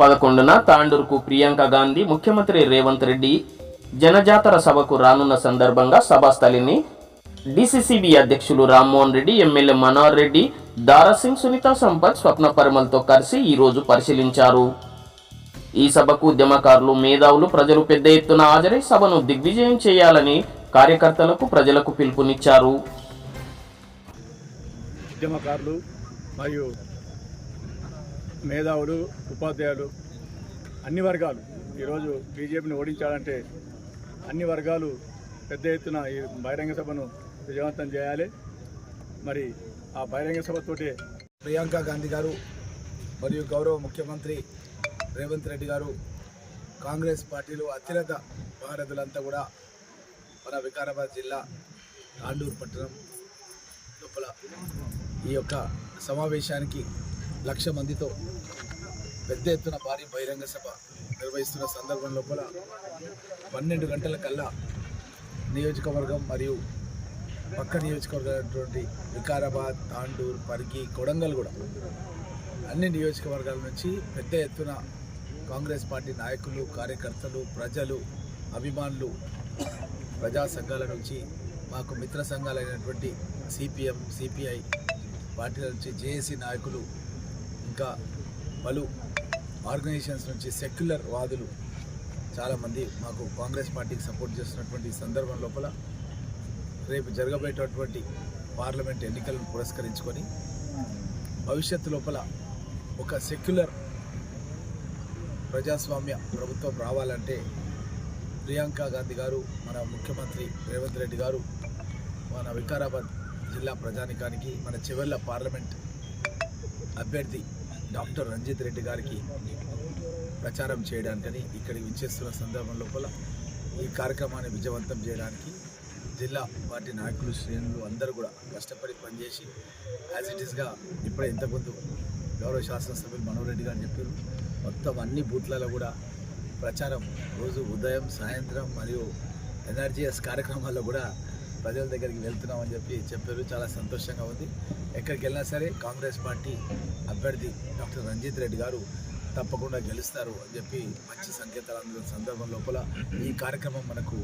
పదకొండున తాండూరుకు ప్రియాంక గాంధీ ముఖ్యమంత్రి రేవంత్ రెడ్డి జనజాతర సభకు రానున్న సందర్భంగా సభాస్థలిని డిసిసిబి అధ్యక్షులు రామ్మోహన్ రెడ్డి ఎమ్మెల్యే మనోహర్ రెడ్డి దారాసింగ్ సునీత సంపత్ స్వప్న పరిమల్తో కలిసి ఈరోజు పరిశీలించారు. ఈ సభకు ఉద్యమకారులు మేధావులు ప్రజలు పెద్ద ఎత్తున హాజరై సభను దిగ్విజయం చేయాలని కార్యకర్తలకు ప్రజలకు పిలుపునిచ్చారు. ఉద్యమకారులు మరియు మేధావులు ఉపాధ్యాయులు అన్ని వర్గాలు. ఈరోజు బీజేపీని ఓడించాలంటే అన్ని వర్గాలు పెద్ద ఎత్తున ఈ బహిరంగ సభను విజయవంతం చేయాలి. మరి ఆ బహిరంగ సభతోటే ప్రియాంక గాంధీ గారు మరియు గౌరవ ముఖ్యమంత్రి రేవంత్ రెడ్డి గారు కాంగ్రెస్ పార్టీలో అత్యున్నత భారతులంతా కూడా మన వికారాబాద్ జిల్లా తాండూరు పట్టణం లోపల ఈ యొక్క సమావేశానికి లక్ష మందితో పెద్ద ఎత్తున భారీ బహిరంగ సభ నిర్వహిస్తున్న సందర్భం లోపల పన్నెండు గంటల కల్లా నియోజకవర్గం మరియు పక్క నియోజకవర్గమైనటువంటి వికారాబాద్ తాండూర్ పరిగి కొడంగల్ కూడా అన్ని నియోజకవర్గాల నుంచి పెద్ద ఎత్తున కాంగ్రెస్ పార్టీ నాయకులు కార్యకర్తలు ప్రజలు అభిమానులు ప్రజా సంఘాల నుంచి మాకు మిత్ర సంఘాలైనటువంటి సిపిఎం సిపిఐ పార్టీల నుంచి జేఏసీ నాయకులు ఇంకా పలు ఆర్గనైజేషన్స్ నుంచి సెక్యులర్ వాదులు చాలామంది మాకు కాంగ్రెస్ పార్టీకి సపోర్ట్ చేస్తున్నటువంటి సందర్భం లోపల రేపు జరగబోయేటటువంటి పార్లమెంట్ ఎన్నికలను పురస్కరించుకొని భవిష్యత్తు లోపల ఒక సెక్యులర్ ప్రజాస్వామ్య ప్రభుత్వం రావాలంటే ప్రియాంక గాంధీ గారు మన ముఖ్యమంత్రి రేవంత్ రెడ్డి గారు మన వికారాబాద్ జిల్లా ప్రజానికానికి మన చివర్ల పార్లమెంట్ అభ్యర్థి డాక్టర్ రంజిత్ రెడ్డి గారికి ప్రచారం చేయడానికని ఇక్కడికి విచ్చేస్తున్న సందర్భం లోపల ఈ కార్యక్రమాన్ని విజయవంతం చేయడానికి జిల్లా పార్టీ నాయకులు శ్రేణులు అందరూ కూడా కష్టపడి పనిచేసి యాజ్ ఇట్ ఈస్గా ఇప్పుడే ఇంతకుముందు గౌరవ శాసనసభ్యులు మనోహర్ రెడ్డి గారు చెప్పారు. మొత్తం అన్ని బూత్లలో కూడా ప్రచారం రోజు ఉదయం సాయంత్రం మరియు ఎనర్జీఎస్ కార్యక్రమాల్లో కూడా ప్రజల దగ్గరికి వెళ్తున్నామని చెప్పి చెప్పారు. చాలా సంతోషంగా ఉంది. ఎక్కడికి వెళ్ళినా సరే కాంగ్రెస్ పార్టీ అభ్యర్థి డాక్టర్ రంజిత్ రెడ్డి గారు తప్పకుండా గెలుస్తారు అని చెప్పి మంచి సంకేతాలు అందుతున్న సందర్భం లోపల ఈ కార్యక్రమం మనకు